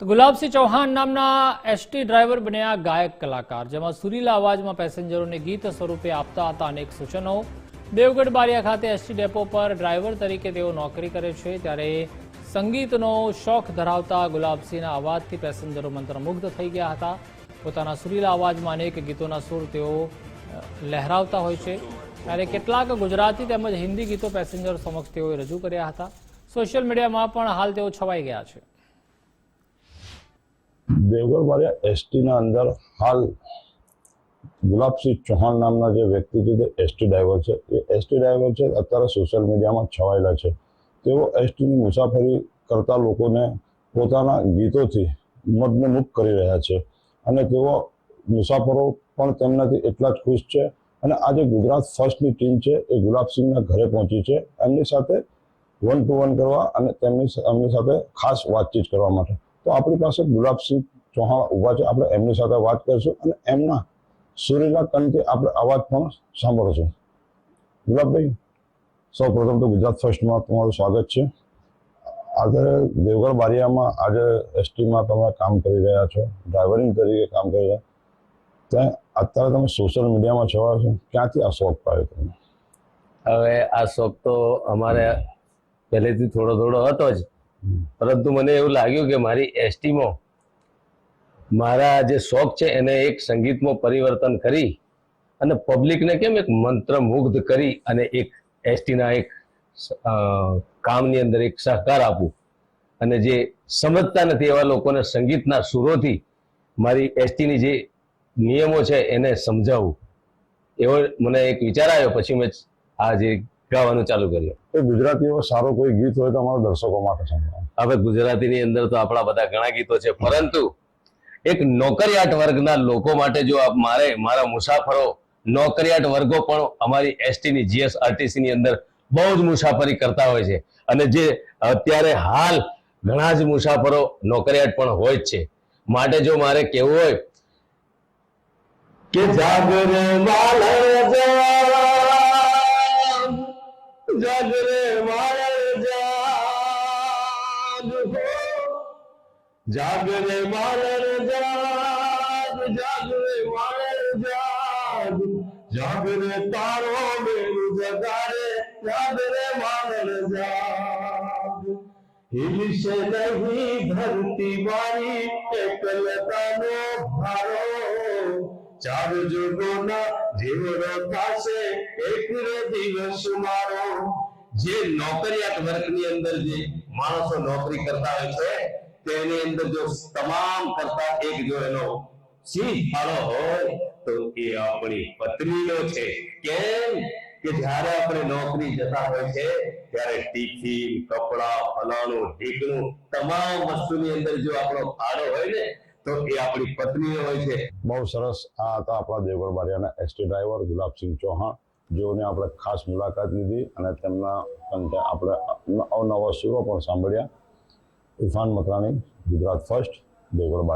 ગુલાબસિંહ ચૌહાણ નામના ST driver બન્યા ગાયક કલાકાર, જેમાં સુરીલા અવાજમાં પેસેન્જરોને ગીત સ્વરૂપે આપતા હતા અનેક સૂચનો. દેવગઢ બારિયા ખાતે એસટી ડેપો પર ડ્રાઈવર તરીકે તેઓ નોકરી કરે છે, ત્યારે સંગીતનો શોખ ધરાવતા ગુલાબસિંહના અવાજથી પેસેન્જરો મંત્રમુગ્ધ થઈ ગયા હતા. પોતાના સુરીલા અવાજમાં અનેક ગીતોના સુર તેઓ લહેરાવતા હોય છે. ત્યારે કેટલાક ગુજરાતી તેમજ હિન્દી ગીતો પેસેન્જરો સમક્ષ તેઓએ રજૂ કર્યા હતા. સોશિયલ મીડિયામાં પણ હાલ તેઓ છવાઈ ગયા છે. દેવગઢ વાળિયા એસટીના અંદર હાલ ગુલાબસિંહ ચૌહાણ નામના જે વ્યક્તિ છે તે એસટી ડ્રાઈવર છે. એ એસટી ડ્રાઈવર છે, અત્યારે સોશિયલ મીડિયામાં છવાયેલા છે. તેઓ એસટીની મુસાફરી કરતા લોકોને પોતાના ગીતોથી મગ્નમુગ્ધ કરી રહ્યા છે અને તેઓ મુસાફરો પણ તેમનાથી એટલા જ ખુશ છે અને આજે ગુજરાત ફર્સ્ટની ટીમ છે એ ગુલાબસિંહના ઘરે પહોંચી છે. એમની સાથે વન ટુ વન કરવા અને તેમની એમની સાથે ખાસ વાતચીત કરવા માટે. તો આપણી પાસે ગુલાબસિંહ ચૌહાણ ઊભા છે. આપણે એમની સાથે વાત કરીશું અને એમના સુરીલા કંઠે આપણે અવાજ પણ સાંભળશું. ગુલાબભાઈ સૌ પ્રથમ તો ગુજરાત ફર્સ્ટમાં તમારું સ્વાગત છે. આજે દેવગઢ બારિયામાં આજે એસટીમાં તમે કામ કરી રહ્યા છો ડ્રાઈવરિંગ તરીકે કામ કરી રહ્યા ત્યાં અત્યારે તમે સોશિયલ મીડિયામાં છવાયો છો ક્યાંથી આ શોખ પાડ્યો તમે હવે આ શોખ તો અમારે પહેલેથી થોડો થોડો હતો જ. પરંતુ મને એવું લાગ્યું કે મારી એસટીમાં મારા જે શોખ છે એને એક સંગીતમાં પરિવર્તન કરી અને પબ્લિકને કેમ એક મંત્રમુગ્ધ કરી અને એક એસટીના એક કામની અંદર એક સહકાર આપું. અને જે સમજતા નથી એવા લોકોને સંગીતના સુરોથી મારી એસટીની જે નિયમો છે એને સમજાવવું એવો મને એક વિચાર આવ્યો. પછી મેં આ જે ગાવાનું ચાલુ કર્યું. એ ગુજરાતીઓ સારો કોઈ ગીત હોય તો અમારા દર્શકો માટે સંભળાવો હવે ગુજરાતીની અંદર તો આપણા બધા ઘણા ગીતો છે પરંતુ એક નોકરિયાત વર્ગના લોકો માટે જો આપ મારે મારા મુસાફરો નોકરિયાત વર્ગો પણ અમારી એસટીની જીએસઆરટીસી ની અંદર બહુ જ મુસાફરી કરતા હોય છે. અને જે અત્યારે હાલ ઘણા જ મુસાફરો નોકરિયાત પણ હોય જ છે. માટે જો મારે કેવું હોય કે જાગર માલર જાગ જાગરે માલર જાગ હો જાગરે માલર જાગ જાગરે માલર જાગ જાગરે તારો મેલ જગાડે જાગરે માલર જાગ હિલશે નહીં ધરતી મારી એકલતાનો ભારો ચાર જુગોના જીવનો થશે. એક દિવસ મારો. જે નોકરિયાત વર્ગની અંદર જે માણસો નોકરી કરતા હોય છે, તેની અંદર જો તમામ કરતા એક જો એનો સિંહ ફાળો હોય, તો એ આપણી પત્નીનો છે. કેમ? કે જ્યારે આપણે નોકરી જતા હોય છે, ત્યારે ટિફિન, કપડા, ફલાણું, ઢીકણું, તમામ વસ્તુની અંદર જો આપણો ફાળો હોય ને તો એ આપણી પત્ની હોય છે. બહુ સરસ. આ હતા આપણા દેવગઢ બારિયાના એસટી ડ્રાઈવર ગુલાબસિંહ ચૌહાણ. જેઓને આપણે ખાસ મુલાકાત લીધી અને તેમના આપણે અવનવા સુરો પણ સાંભળ્યા. ઇરફાન મકરાણી, ગુજરાત ફર્સ્ટ, દેવગઢ